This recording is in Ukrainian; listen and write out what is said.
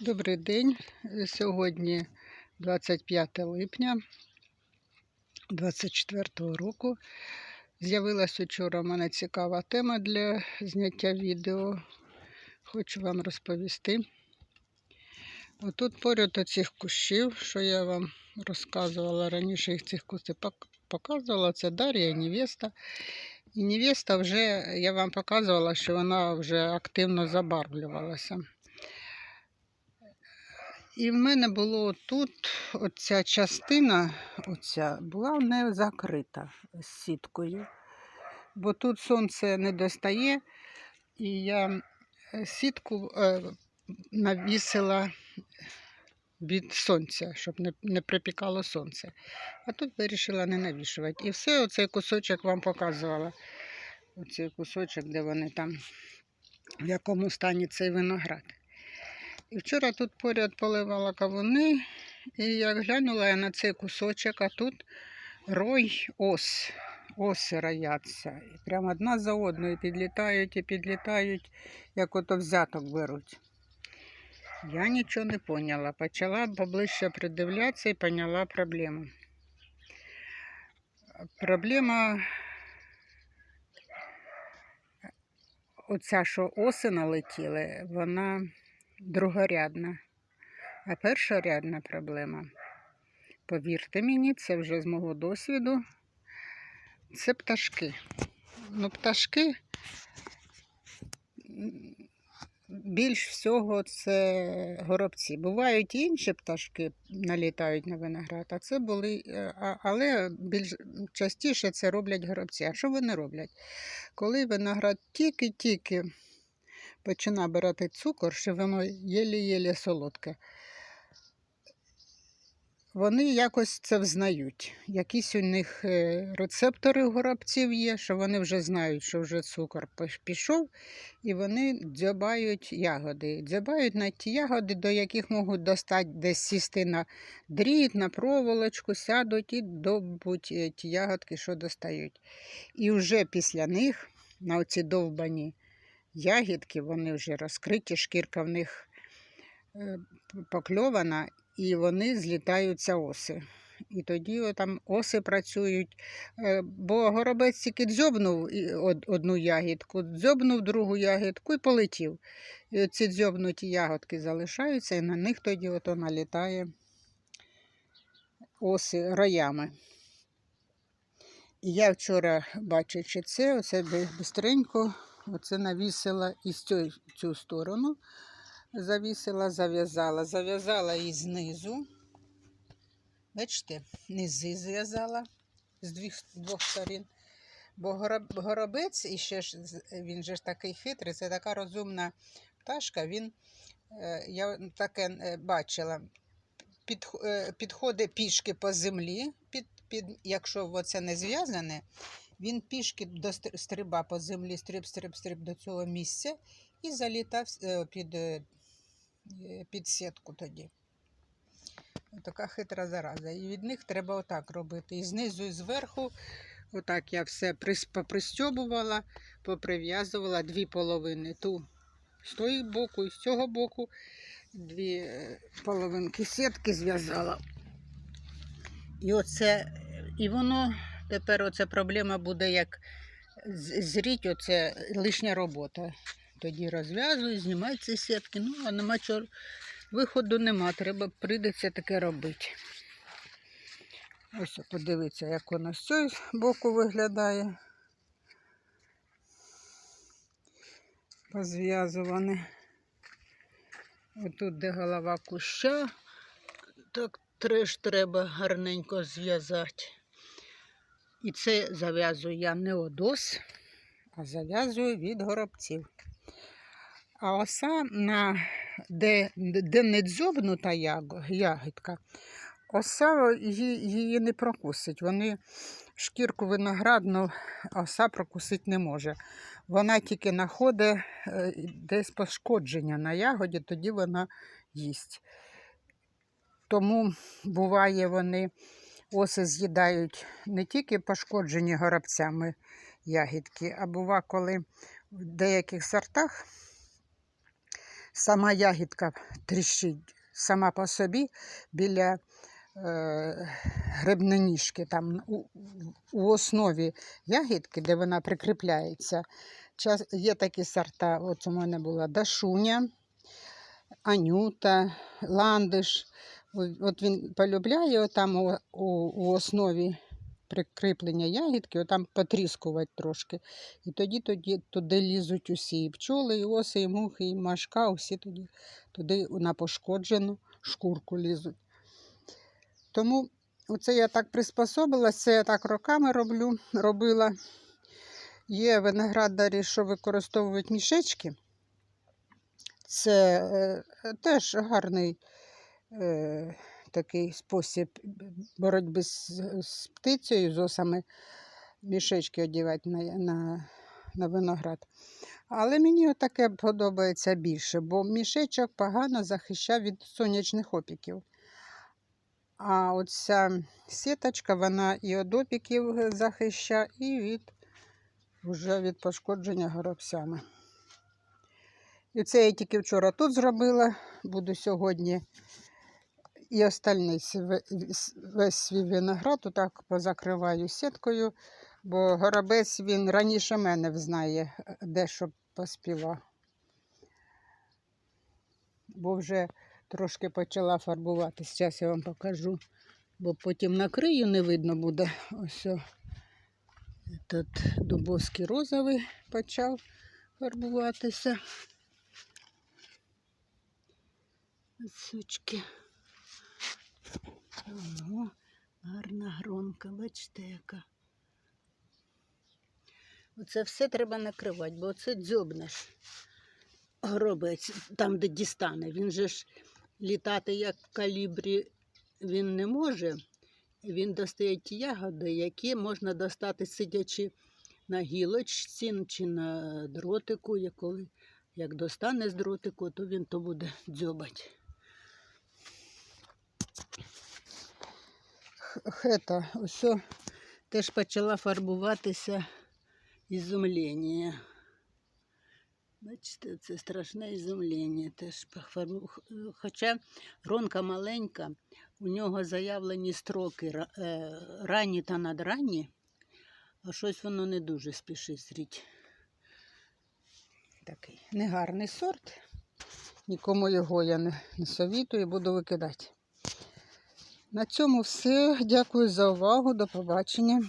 Добрий день. Сьогодні 25 липня 2024 року. З'явилася вчора в мене цікава тема для зняття відео. Хочу вам розповісти. Отут поряд оцих кущів, що я вам розказувала раніше, їх цих кустів показувала, це Дар'я і Невеста. І Невеста вже, я вам показувала, що вона вже активно забарвлювалася. І в мене було тут оця частина, оця була не закрита сіткою, бо тут сонце не достає, і я е, сітку е, навісила від сонця, щоб не припікало сонце. А тут вирішила не навішувати. І все, оцей кусочок вам показувала. Оцей кусочок, де вони там, в якому стані цей виноград. І вчора тут поряд поливала кавуни, і я глянула я на цей кусочок, а тут рой ос. Оси рояться. І прямо одна за одною підлітають і підлітають, як ото взяток беруть. Я нічого не поняла. Почала поближче придивлятися і поняла проблему. Проблема оця, що оси налетіли, вона другорядна. А першорядна проблема, повірте мені, це вже з мого досвіду, це пташки. Ну, пташки більш всього це горобці. Бувають інші пташки налітають на виноград, а це були, е, але більш частіше це роблять горобці. А що вони роблять? Коли виноград тільки-тільки починає брати цукор, що воно єлі-єлі солодке. Вони якось це взнають. Якісь у них е, рецептори горобців є, що вони вже знають, що вже цукор пішов, і вони дзьобають ягоди. Дзьобають на ті ягоди, до яких можуть достати десь сісти на дріт, на проволочку, сядуть і добуть е, ті ягодки, що достають. І вже після них, на оці довбані ягідки, вони вже розкриті, шкірка в них е, покльована, і вони злітаються оси. І тоді там оси працюють, Е, бо горобець тільки дзьобнув одну ягідку, дзьобнув другу ягідку і полетів. І ці дзьобнуті ягодки залишаються, і на них тоді ото налітає оси роями. І я вчора, бачачи це, оце бистренько оце навісила і цю, цю сторону завісила, зав'язала. Зав'язала і знизу. Бачите, низи зв'язала з двох, двох сторін. Бо горобець, і ще ж він же ж такий хитрий, це така розумна пташка. Він, е, я таке е, бачила, під, підходить пішки по землі, під, під, якщо це не зв'язане, він пішки до стриба по землі, стриб, стриб, стриб до цього місця і залітав е, під, е, е, під сітку тоді. Така хитра зараза. І від них треба отак робити. І знизу, і зверху. Отак я все попристьобувала, поприв'язувала дві половини. Ту з того боку і з цього боку. Дві половинки сітки зв'язала. І оце, і воно тепер оця проблема буде як зріть, оце лишня робота. Тоді розв'язую, знімаю ці сітки. Ну, а нема чого. Виходу нема, треба прийдеться таке робити. Ось подивіться, як воно з цього боку виглядає. Позв'язуване. Отут, де голова куща, так треш треба гарненько зв'язати. І це зав'язую я не одос, а зав'язую від горобців. А оса, на, де, де не дзьобнута ягідка, оса її, її не прокусить. Вони шкірку виноградну оса прокусити не може. Вона тільки знаходить е, десь пошкодження на ягоді, тоді вона їсть. Тому буває, вони оси з'їдають не тільки пошкоджені горобцями ягідки, а бува, коли в деяких сортах сама ягідка тріщить сама по собі біля е, грибноніжки, там у, у основі ягідки, де вона прикріпляється. Є такі сорта, от у мене була Дашуня, Анюта, Ландиш. От він полюбляє там у, у, у основі прикріплення ягідки, там потріскувати трошки. І тоді, тоді туди лізуть усі і пчоли, і оси, і мухи, і машка, усі тоді туди на пошкоджену шкурку лізуть. Тому оце я так приспособилася, це я так роками роблю, робила. Є виноградарі, що використовують мішечки. Це е, теж гарний е, такий спосіб боротьби з, з птицею, з осами мішечки одягати на, на, на виноград. Але мені таке подобається більше, бо мішечок погано захищав від сонячних опіків. А оця сіточка, вона і від опіків захищає, і від, вже від пошкодження горобцями. І це я тільки вчора тут зробила, буду сьогодні і остальний весь- свій виноград отак позакриваю сіткою, бо горобець він раніше мене взнає, е, де що поспівав. Бо вже трошки почала фарбуватись. Зараз я вам покажу, бо потім накрию, не видно буде. Ось тут дубовський розовий почав фарбуватися. Сучки. Ого, гарна гронка, бачите, яка. Оце все треба накривати, бо це дзьобнеш гробець, там, де дістане. Він же ж літати як в калібрі він не може. Він достає ті ягоди, які можна достати, сидячи на гілочці чи на дротику. Як достане з дротику, то він то буде дзьобати. Хета, ось теж почала фарбуватися ізумлення. Бачите, це страшне ізумлення. Теж Хоча гронка маленька, у нього заявлені строки е, ранні та надранні, а щось воно не дуже спішить зріть. Такий негарний сорт. Нікому його я не совітую, буду викидати. На цьому все. Дякую за увагу. До побачення.